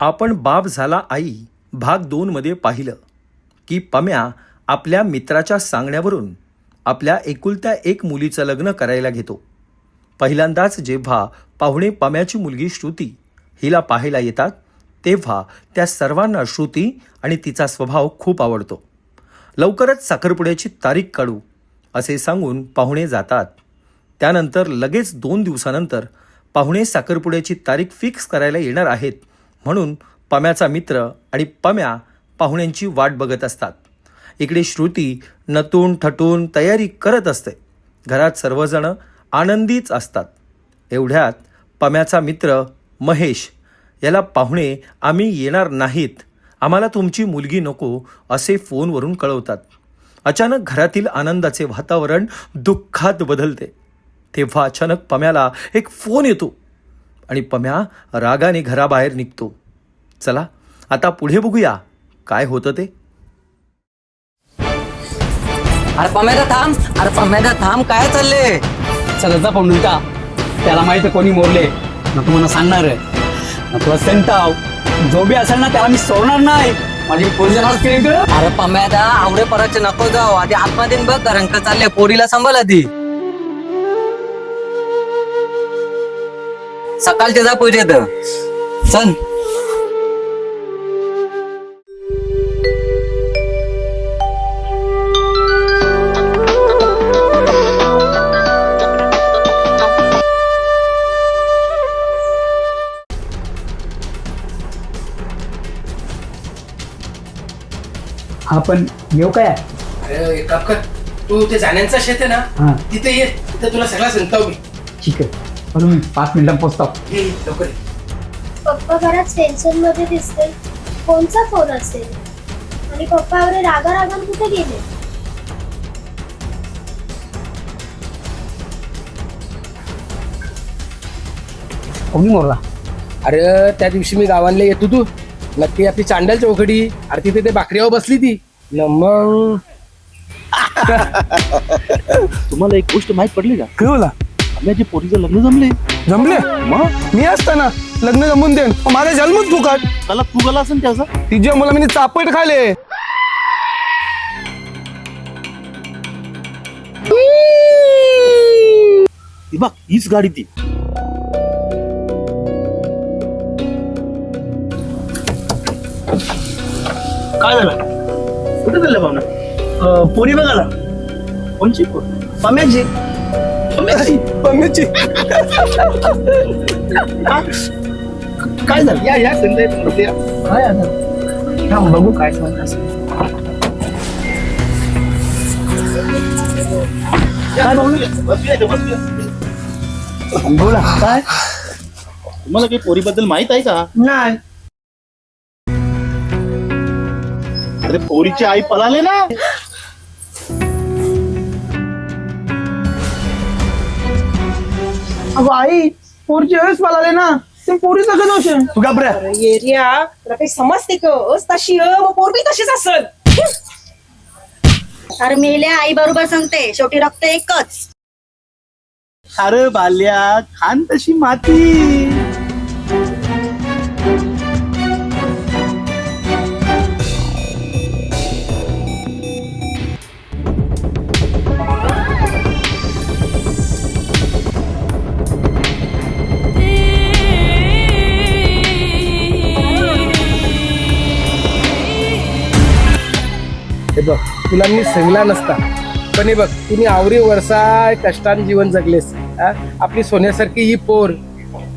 आपण बाप झाला आई भाग दोनमध्ये पाहिलं की पम्या आपल्या मित्राच्या सांगण्यावरून आपल्या एकुलत्या एक मुलीचं लग्न करायला घेतो. पहिल्यांदाच जेव्हा पाहुणे पम्याची मुलगी श्रुती हिला पाहायला येतात तेव्हा त्या सर्वांना श्रुती आणि तिचा स्वभाव खूप आवडतो. लवकरच साखरपुड्याची तारीख काढू असे सांगून पाहुणे जातात. त्यानंतर लगेच दोन दिवसानंतर पाहुणे साखरपुड्याची तारीख फिक्स करायला येणार आहेत म्हणून पम्याचा मित्र आणि पम्या पाहुण्यांची वाट बघत असतात. इकडे श्रुती नतून ठटून तयारी करत असते. घरात सर्वजण आनंदीच असतात. एवढ्यात पम्याचा मित्र महेश याला पाहुणे आम्ही येणार नाहीत. आम्हाला तुमची मुलगी नको असे फोनवरून कळवतात. अचानक घरातील आनंदाचे वातावरण दुःखात बदलते. तेव्हा अचानक पम्याला एक फोन येतो. आणि पम्या रागाने घराबाहेर निघतो. चला आता पुढे बघूया. काय होतं ते? अरे पमेदा थांब. अरे पमेदा थांब काय चालले सगळ्याचा पाहून का त्याला माहिती कोणी मोरले. ना तुम्हाला सांगणार ना तुला सेंटाव जो बी असेल ना त्याला मी सोडणार नाही. माझी केली तर अरे पमेदा आवडे पराचे नको जाऊ. आधी आतमध्ये बघ रंग चालले पोरीला सांभाळ आधी. सकाळचे जा पूजेत. चल. हा पण येऊ काय? अरे तू ते जाण्यांचा शेत आहे हा. ना तिथे ये. तिथे तुला सगळा सांगतो मी. ठीक आहे. पण मी पाच मिनिटात पोचतो. ये ये, लवकर ये. पप्पा बराच टेन्शनमध्ये दिसते कोणचा फोन असेल? आणि पप्पा एवढे रागा रागान कुठे गेले? कोणी मोरला? अरे त्या दिवशी मी गावांना येतो तू नक्की आपली चांडल चौकडी अरे तिथे ते बाकरीवर बसली ती. न मग? तुम्हाला एक गोष्ट माहीत पडली का? काय बोला आम्याच्या पोरीचं लग्न जमले? जमले? मग? मी असताना लग्न जमून देन माझा जन्मच फुकट. त्याला तू गेला असेल त्याचा? तिच्या मला मी चापट खाले. ती बघ हीच गाडी ती. काय झालं? कुठे चाललं भावना? पोरी बघाला कोणची पोर? पम्याची पम्याची पम्मीची काय झालं? या या संध्या काय आता बघू काय. बोला. काय? तुम्हाला काही पोरीबद्दल माहीत आहे का? नाही. अरे पोरीची आई पळाले ना. अगो आई पोरची वेळेस पळाले ना. ते पोरी सगळं दोष आहे तू घाबऱ्या एरिया तुला काही समजते का? अस तशी अ, मग पोरगी तशीच असल. अरे मेल्या आई बरोबर सांगते शेवटी रक्त एकच. अरे बाल्या खान तशी माती. हे बघ तुला मी सांगला नसता. पण हे बघ तुम्ही आवरी वर्षा कष्टान जीवन जगलेस? आपली सोन्यासारखी ही पोर.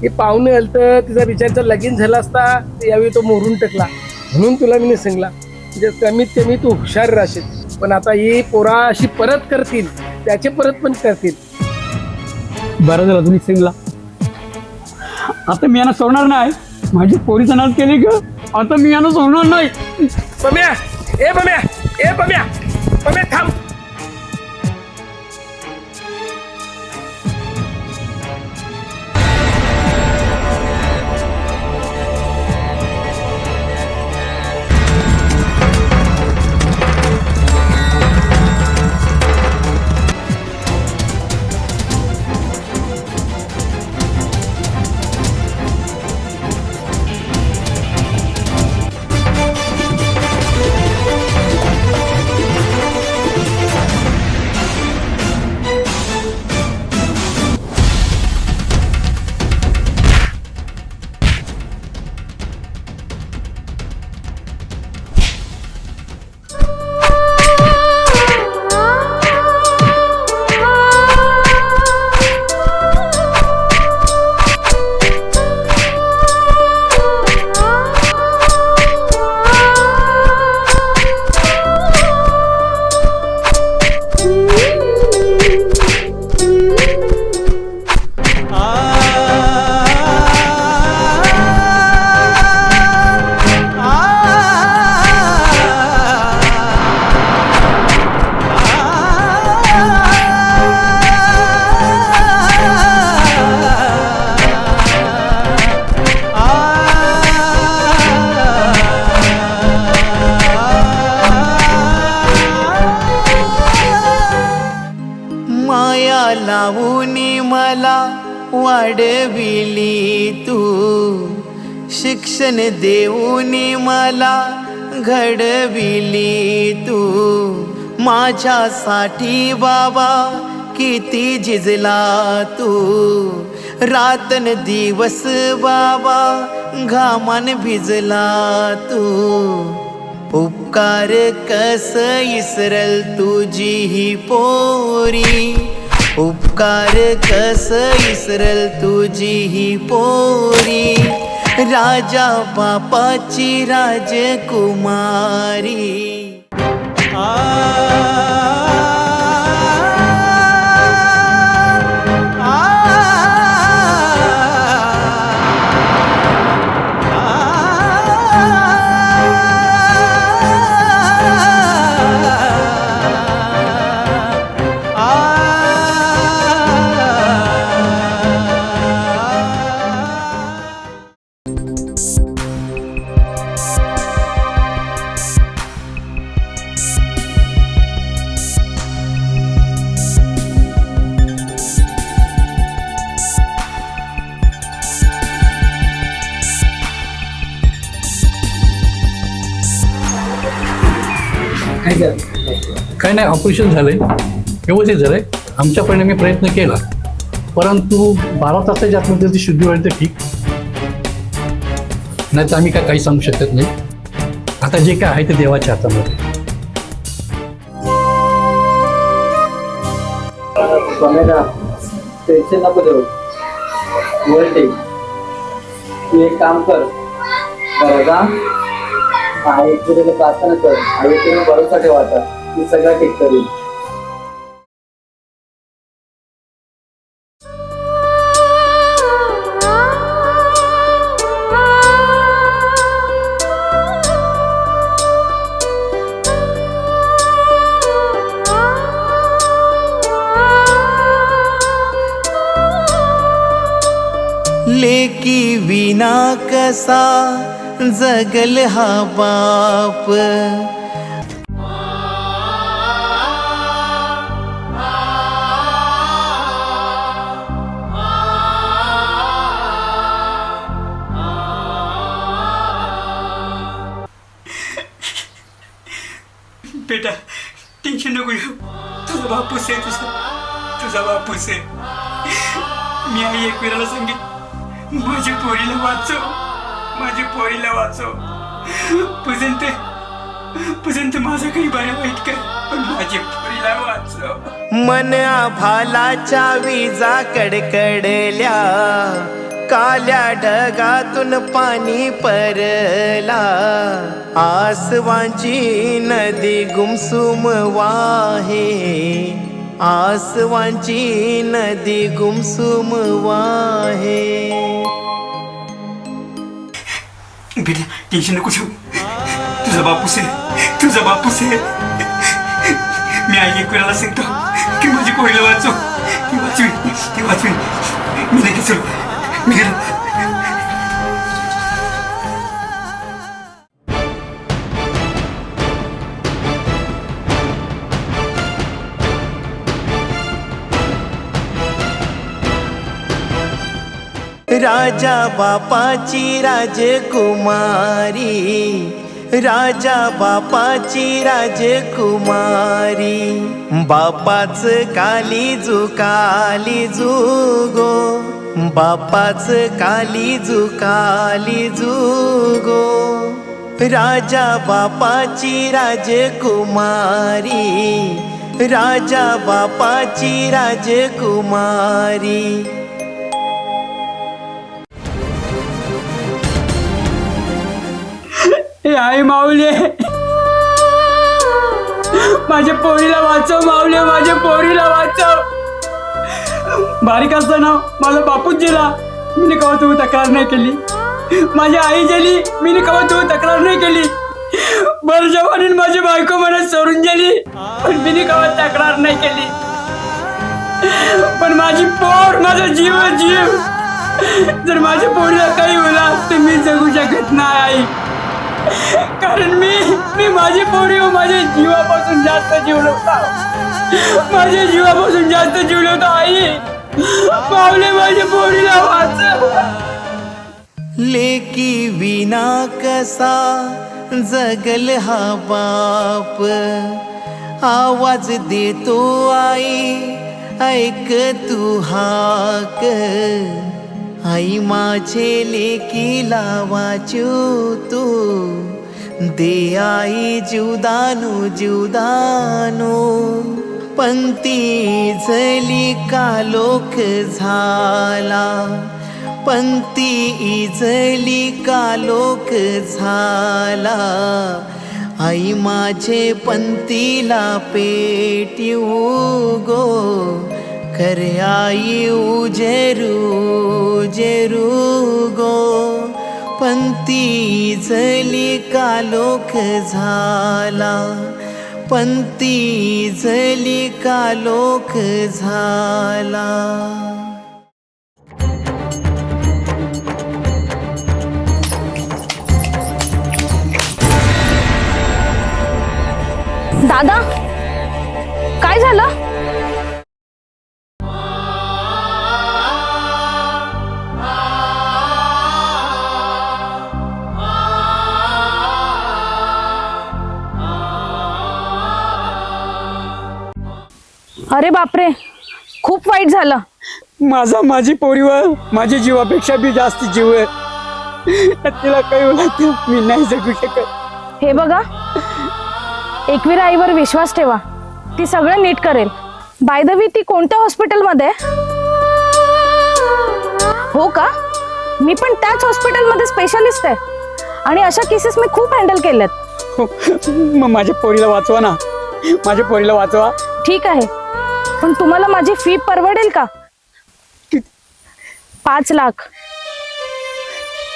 ही पाहुणे आलं तर तिचा विचारचा लगीन झाला असता तर यावेळी तो मोरून टाकला. म्हणून तुला मी सांगला. म्हणजे कमीत कमी तू हुशार राहशील पण आता ही पोरा अशी परत करतील त्याचे परत पण करतील. बरं झालं तुम्ही सिंगला. आता मी यांना सोडणार नाही. माझी पोरीचं नाच केली का आता मी यांना सोडणार नाही. पम्या ए पम्या ए पम्या पम्या थांब घडविली तू. माझ्यासाठी बाबा किती झिजला तू. रातन दिवस बाबा घामान भिजला तू. उपकार कस इसरल तुझी ही पोरी. उपकार कस इसरल तुझी ही पोरी. राजा बापाची राजकुमारी. आ. नाही ऑपरेशन झालंय व्यवस्थित झालंय. आमच्याकडे मी प्रयत्न केला. परंतु बारा तासाच्या आतमध्ये ती शुद्धी वाढते ठीक. नाही तर आम्ही काय काही सांगू शकत नाही. आता जे काय आहे ते देवाच्या हातामध्ये. टेन्शन नको देऊ. वरते तू एक काम कर. बरं का प्रार्थना कर. आणि तुला भरोसा ठेवा मी सगळं ठीक करेल लेकी विना कसा जगल हा बाप. टेन्शन नको घेऊ तुझा बापूस आहे तुझा तुझा बापूस आहे मी आई एकविराला सांगित माझ्या पोरीला वाचव माझ्या पोरीला वाचव पर्यंत पर्यंत माझं काही बरं वाईट कर पण माझ्या पोरीला वाचव मन आभालाच्या विजा कडकडल्या काल्या ढगातून पाणी परला. आसवांची नदी गुमसुम वाहे. आसवांची नदी गुमसुम वाहे. बेटा टेन्शन नको ठेवू तुझा बापूस आहे. तुझा बापूस आहे. मी आई एकविराला सांगतो? की माझी कोणीला वाचू ती वाचवी ती वाचवी. मी नाही चल मी गेलो राजा बापाची राजकुमारी राजा बापाची राजकुमारी. बापाच काली काली जुगो बापाच काली काली जुगो राजा बापाची राजकुमारी राजा बापाची राजकुमारी. आई माऊले. माझ्या पोरीला वाचव माऊली माझ्या पोरीला वाचव. बारीक असताना माझा बापूच गेला मी कवा तू तक्रार नाही केली. माझी आई गेली मी कवा तू तक्रार नाही केली. बरजवानीन माझी बायको मला सोडून गेली पण मी कवा तक्रार नाही केली. पण माझी पोर माझा जीव जीव. जर माझ्या पोरीला काही होला तर मी जगू शकत नाही आई. कारण मी मी माझी पोरी माझ्या जीवापासून जास्त जीवलो माझ्या जीवापासून जास्त जीवलवता आई. पावले माझ्या पोरीला वाच. लेकी विना कसा जगल हा बाप. आवाज देतो आई ऐक तू हाक. आई माझे लेकीला लावाचू तू. दे आई जीवदानो जीवदानो. पंक्ती झली कालोख झाला. पंक्ती इजली कालोख झाला. आई माझे पंतीला पेटिऊ गो. कर आई उजेरू जेरू गो. पंक्ती इजली कालोख झाला. पंती इजली कालोख झाला. दादा काय झालं? अरे बापरे खूप वाईट झालं. माझा माझी पोरीवर माझ्या जीवापेक्षा बी जास्त जीव आहे. तिला काही होत मी नाही जगू शकत. हे बघा एकवीर आईवर विश्वास ठेवा. ती सगळं नीट करेल. बाय द वे ती कोणत्या हॉस्पिटलमध्ये आहे? हो का? मी पण त्याच हॉस्पिटलमध्ये स्पेशलिस्ट आहे. आणि अशा केसेस मी खूप हँडल केल्यात हो, मग माझ्या पोरीला वाचवा ना. माझ्या पोरीला वाचवा. ठीक आहे. पण तुम्हाला माझी फी परवडेल का? पाच लाख.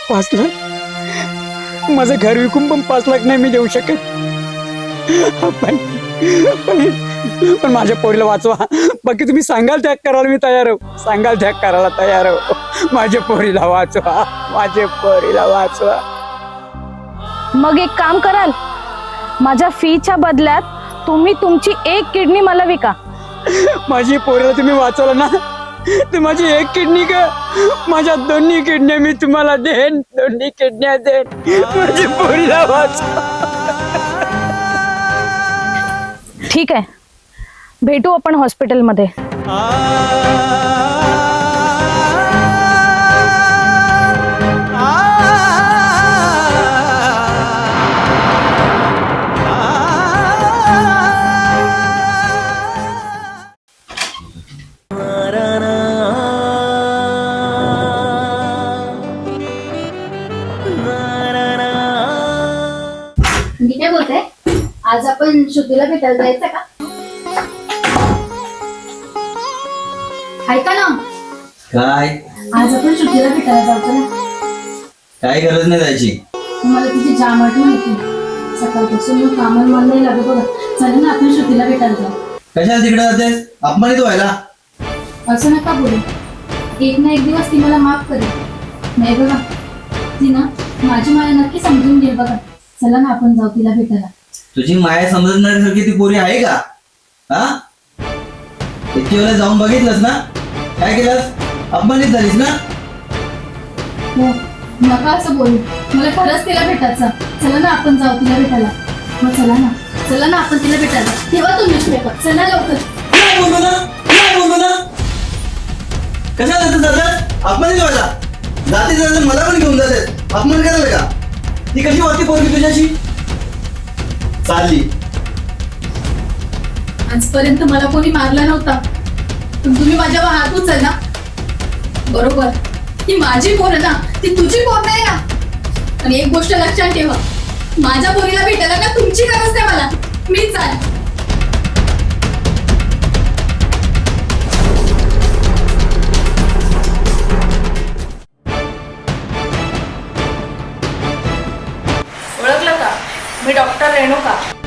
पाच लाख? माझं घर विकून पण पाच लाख नाही मी देऊ शकत पण पण- माझ्या पोरीला वाचवा. बाकी तुम्ही सांगाल त्याग करायला मी तयार आहो. सांगाल त्याग करायला तयार आहो. माझ्या पोरीला वाचवा. माझ्या पोरीला वाचवा. मग एक काम कराल. माझ्या फीच्या बदल्यात तुम्ही तुमची एक किडनी मला विका. माझी पोरीला तुम्ही वाचवलं ना तर माझी एक किडनी का? माझ्या दोन्ही किडन्या मी तुम्हाला देन दोन्ही किडन्या देन माझी पोरीला वाचवा. ठीक आहे. भेटू आपण हॉस्पिटलमध्ये. आज आपण श्रुतीला भेटायला जायचं का? ऐका ना काय आज आपण श्रुतीला भेटायला जायचं ना? काय गरज नाही जायची मला तिची जाम आठवण येते. सकाळपासून मग कामाला मन नाही लागत बघा. चला ना आपण श्रुतीला भेटायला जाऊ. कशाला तिकडे जातेस? अपमानित व्हायला. असं नका बोलू. एक ना एक दिवस ती मला माफ करेल. नाही बघा. ती ना माझी माया नक्की समजून घे बघा. चला ना आपण जाऊ तिला भेटायला. तुझी माया समजण्यासारखी ती पोरी आहे का? हा? इतकी वेळेला जाऊन बघितलंस ना? काय केलंस? अपमानित झालीस ना? हो नका असं बोलू. मला खरंच तिला भेटायचं. चला ना आपण जाऊ तिला भेटायला. मग चला ना. चला ना आपण तिला भेटायला. तेव्हा तुम्ही पेपर. चला लवकर. काय बोलतो ना? काय बोलतो ना? कशाला जातं जातात अपमानित व्हायला. जाते जाते मला पण घेऊन जाते. अपमान करायला का? ती कशी वाटते पोरगी तुझ्याशी? चालली. आजपर्यंत मला कोणी मारला नव्हता. पण तुम्ही माझ्यावर हात उचलला. बरोबर. ती माझी पोर आहे ना ती तुझी पोर नाही ना. आणि एक गोष्ट लक्षात ठेवा. माझ्या पोरीला भेटायला ना तुमची गरज नाही मला. मी चाल. मी डॉक्टर रेणुका.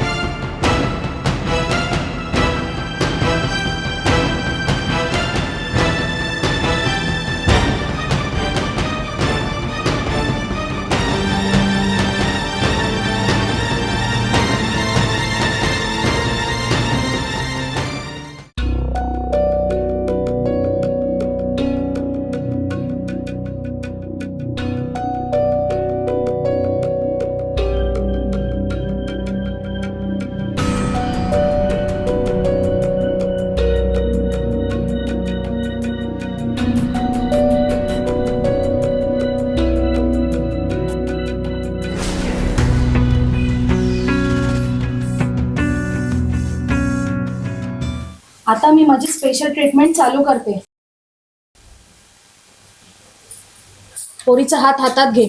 स्पेशल ट्रीटमेंट चालू करते. पोरीचा हात हातात घे.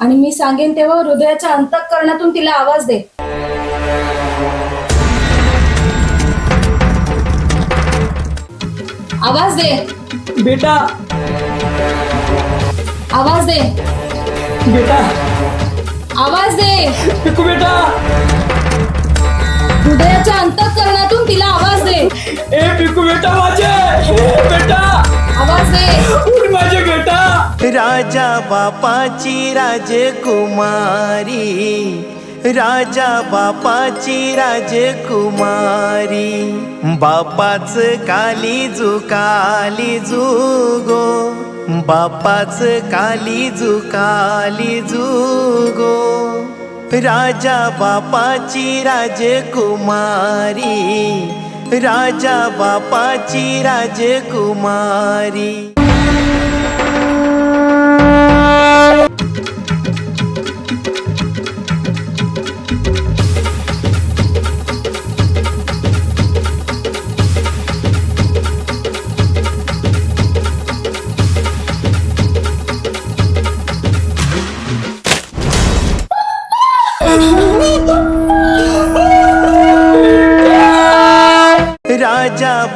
आणि मी सांगेन तेव्हा हृदयाच्या अंतःकरणातून तिला आवाज दे. आवाज दे. बेटा. आवाज दे. बेटा. आवाज दे. पिकू बेटा. हृदयाच्या अंतःकरणातून तिला आवाज दे. ए पिकू बेटा माझे. ए बेटा. आवाज दे. उठ माझे बेटा. राजा बापाची राजकुमारी. राजा बापाची राजकुमारी. बापाच काली काली जुगो बापाच काली काली जुगो राजा बापाची राजकुमारी राजा बापाची राजकुमारी.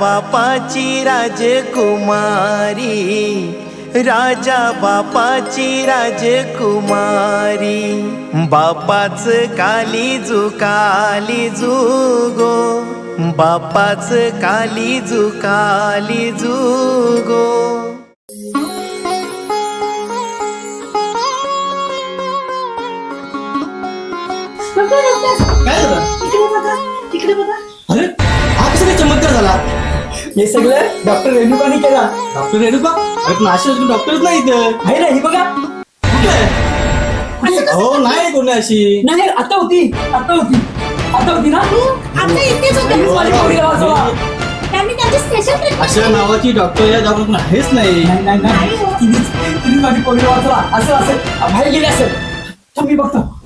बापाची राजकुमारी राजा बापाची राजकुमारी. बापाच काली काली जुगो बापाच काली काली जुगो तिकडे बघा अरे हा कसा चमत्कार झाला? हे सगळं डॉक्टर रेणुकाने केला. डॉक्टर रेणुका? अरे अजून डॉक्टरच नाही इथं. आहे ना ही बघा. कुठे? हो नाही कोणी अशी. नाही आता होती. आता होती. आता होती ना? आता इथेच होते माझ्या पोरीला वाचवा. त्यांनी त्यांची स्पेशल ट्रीटमेंट अशा नावाची डॉक्टर या जगात कोण आहेच नाही. नाही नाही नाही. तिनेच तिने माझी पोरीला वाचवा असं असं. बाहेर गेले असेल. थांब मी बघतो.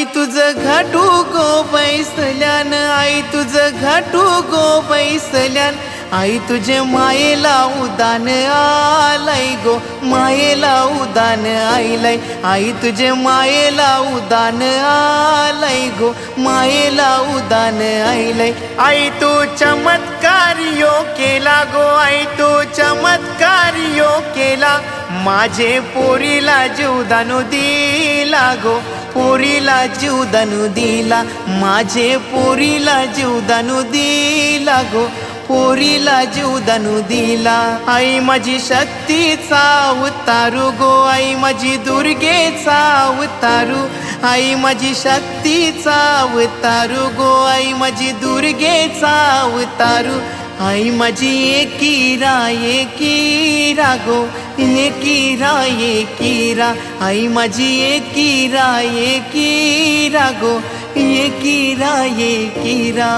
आई तुझं घाटू गो बैसल्यान आई तुझं घाटू गो बैसल्यान. आई तुझे मायेला उदान आलाय गो मायेला उदान आईलाय आई तुझे मायेला उदान आलाय गो मायेला उदान आईलाय आई तू चमत्कारियो केला गो आई तू चमत्कारियो केला. माझे पोरीला जीवदानो दिला गो. पोरीला जीवदानू दिला. माझे पोरीला जीवदानू दिला गो. पोरीला जीवदानू दिला. आई माझी शक्तीचा उतारू गो. आई माझी दुर्गेचा उतारू. आई माझी शक्तीचा उतारू गो. आई माझी दुर्गेचा उतारू. आई माझी एकीरा एकीरा गो. एकीरा एकीरा आई माझी एकीरा एकीरा गो. एकीरा एकीरा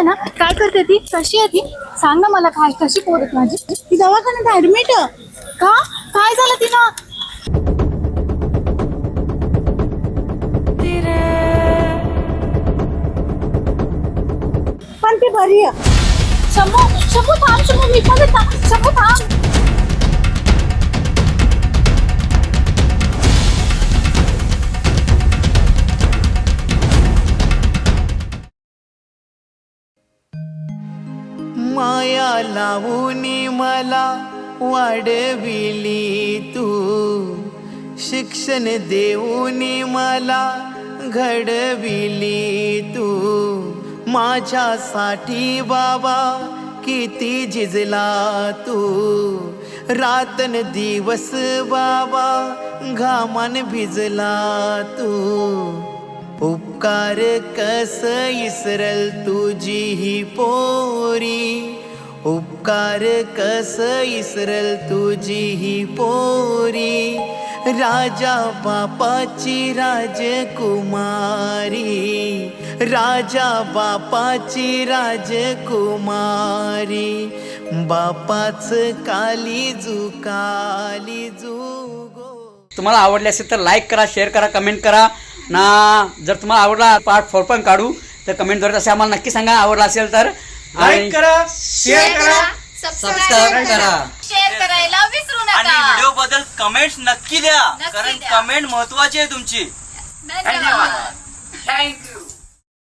आहे ना? काय करते ती? कशी आहे ती? सांग ना मला काय कशी पोरत माझी? ती दवाखान्यात ऍडमिट का? काय झालं तिला पण ती बरी आहे. शंभू शंभू थांब शंभू मी पण येता. शंभू थांब. लावून मला वाढविली तू. शिक्षण देऊन मला घडविली तू. माझ्यासाठी बाबा किती झिजला तू. रातन दिवस बाबा घामान भिजला तू. उपकार कस इसरल तुझी ही पोरी. उपकार कस इसरल तुझी ही पोरी? राजा बापाची राजकुमारी. राजा बापाची राजकुमारी. बापाच काली काली गो. तुम्हाला आवडले असेल तर लाईक करा शेअर करा कमेंट करा. ना जर तुम्हाला आवडला पार्ट फोर पण काढू तर कमेंटद्वारे तसे आम्हाला नक्की सांगा. आवडला असेल तर लाईक करा शेअर करा सबस्क्राईब करा. शेअर करायला विसरू आणि व्हिडिओ बद्दल कमेंट नक्की द्या. कारण कमेंट महत्वाची आहे तुमची. धन्यवाद. थँक्यू